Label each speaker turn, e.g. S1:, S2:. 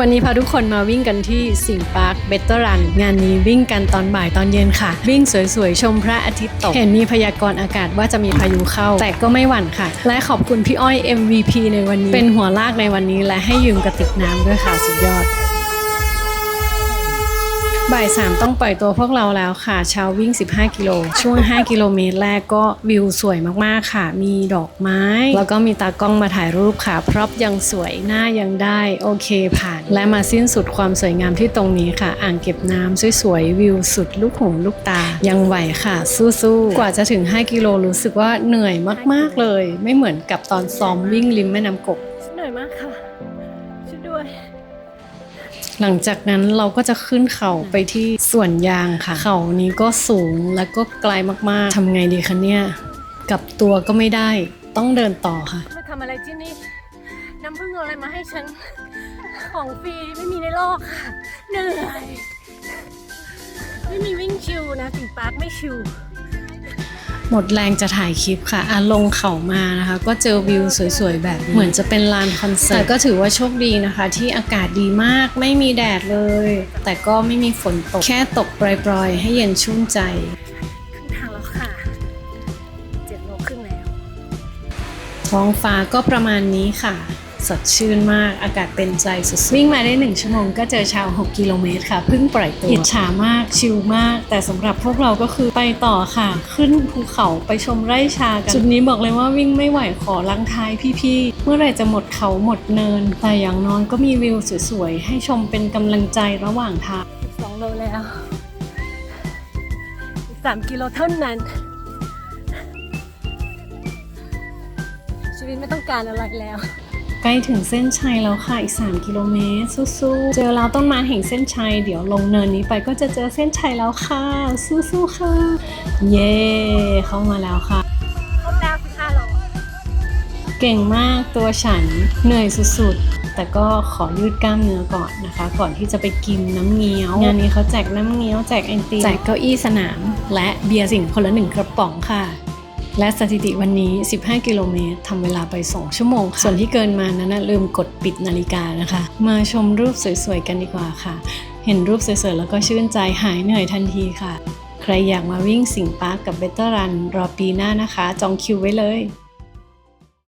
S1: วันนี้พาทุกคนมาวิ่งกันที่สิงห์ปาร์คเบตเตอร์รัน งานนี้วิ่งกันตอนบ่ายตอนเย็นค่ะ วิ่งสวยๆ ชมพระอาทิตย์ตก เห็นมีพยากรณ์อากาศว่าจะมีพายุเข้า แต่ก็ไม่หวั่นค่ะ และขอบคุณพี่อ้อย MVP ในวันนี้ เป็นหัวลากในวันนี้และให้ยืมกระติกน้ำด้วยค่ะสุดยอด บ่ายสามต้องปล่อยตัวพวกเราแล้วค่ะ เช้าวิ่ง 15 กิโล ช่วง 5 กิโลเมตรแรกก็วิวสวยมากๆค่ะ มีดอกไม้ แล้วก็มีตากล้องมาถ่ายรูปค่ะ พร็อพยังสวยหน้ายังได้ โอเคผ่าน และมาสิ้นสุดความสวยงามที่ตรงนี้ค่ะ อ่างเก็บน้ำสวยๆวิวสุดลูกหูลูกตา ยังไหวค่ะ สู้ๆ กว่าจะถึง 5 กิโลรู้สึกว่าเหนื่อยมากๆเลย ไม่เหมือนกับตอนซ้อมวิ่งริมแม่น้ำกบ
S2: เหนื่อยมากค่ะ
S1: หลังจากนั้นเราก็จะขึ้นเขาไปที่สวนยางค่ะ เขานี้ก็สูงแล้วก็ไกลมากๆทำไงดีคะเนี่ยกลับตัวก็ไม่ได้ต้องเดินต่อค่ะ
S2: มาทำอะไรที่นี่น้ำพึ่งอาอะไรมาให้ฉันของฟรีไม่มีในโลกค่ะเหนื่อยไม่มีวิ่งชิวนะสิงปาร์คไม่ชิว
S1: หมดแรงจะถ่ายคลิปค่ะอาลงเขามานะคะ ก็เจอวิวสวยๆ แบบนี้เหมือนจะเป็นลานคอนเสิร์ตแต่ก็ถือว่าโชคดีนะคะ ที่อากาศดีมากไม่มีแดดเลย แต่ก็ไม่มีฝนตก แค่ตกปล่อยๆ ให้เย็นชุ่มใจ
S2: ขึ้นทางแล้วค่ะเจ็ดโลครึ่งแล้ว
S1: ท้องฟ้าก็ประมาณนี้ค่ะ สดชื่นมาก อากาศเป็นใจสุดๆวิ่งมาได้ 1 ชั่วโมงก็เจอชาว 6 กิโลเมตรค่ะ เพิ่งปล่อยตัวอิจฉามาก ชิลมาก แต่สำหรับพวกเราก็คือไปต่อค่ะ ขึ้นภูเขาไปชมไร่ชากัน จุดนี้บอกเลยว่าวิ่งไม่ไหวขอลังท้ายพี่ๆ เมื่อไหร่จะหมดเขาหมดเนิน แต่อย่างน้อยก็มีวิวสวยๆ ให้ชมเป็นกำลังใจระหว่างทาง
S2: อีกสองโลแล้วอีกสามกิโลเท่านั้นชีวิตไม่ต้องการอะไรแล้ว
S1: ใกล้ถึงเส้นชัยแล้วค่ะ อีก 3 กิโลเมตร สู้ๆ เจอแล้วต้นไม้แห่งเส้นชัย เดี๋ยวลงเนินนี้ไปก็จะเจอเส้นชัยแล้วค่ะ สู้ๆ ค่ะ เย้เข้ามาแล้วค่ะ
S2: ครบแล้วสิบห้าโล
S1: เก่งมากตัวฉันเหนื่อยสุดๆ แต่ก็ขอยืดกล้ามเนื้อก่อนนะคะ ก่อนที่จะไปกินน้ำเงี้ยว งานนี้เขาแจกน้ำเงี้ยว แจกไอติมแจกเก้าอี้สนาม และเบียร์สิงคนละหนึ่งกระป๋องค่ะ และสถิติวันนี้ 15 กิโลเมตรทำเวลาไป 2 ชั่วโมงค่ะส่วนที่เกินมานั้นนะลืมกดปิดนาฬิกานะคะ มาชมรูปสวยๆกันดีกว่าค่ะ เห็นรูปสวยๆแล้วก็ชื่นใจหายเหนื่อยทันทีค่ะ ใครอยากมาวิ่งสิงปาร์กกับเบเตอร์รันรอปีหน้านะคะ จองคิวไว้เลย